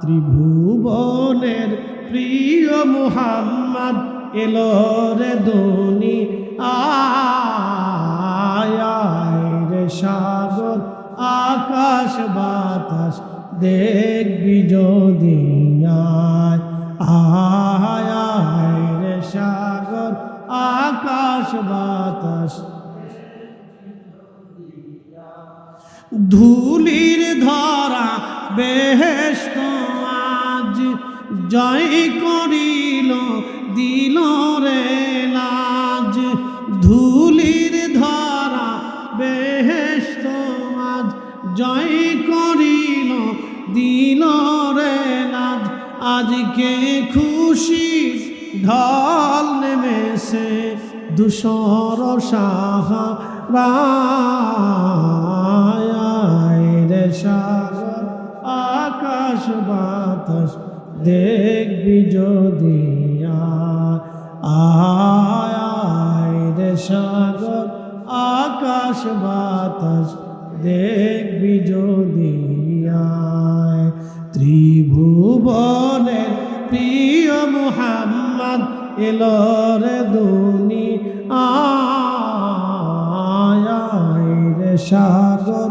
ত্রিভুবনের প্রিয় মুহাম্মদ এলো রে দুনি আয় রে সাগর, আকাশ বাতাস দেখবি যদি আয় আয় রে সাগর, আকাশ বাতাস ধুলির ধরা বেহেস্ত আজ জয় করিল, দিল রে লাজ। ধুলির ধরা বেহেস্ত আজ জয় করিল, দিল রে লাজ। আজকে খুশি ঢল নেমেছে দুশর সাহা রায় রে সাগর আকাশ বাতাস দেখবি যদি আয় রে সাগর, আকাশ বাতাস দেখবি যদি আয় ত্রিভুবনের প্রিয় মুহাম্মদ এলো রে দুনি আয় রে সাগর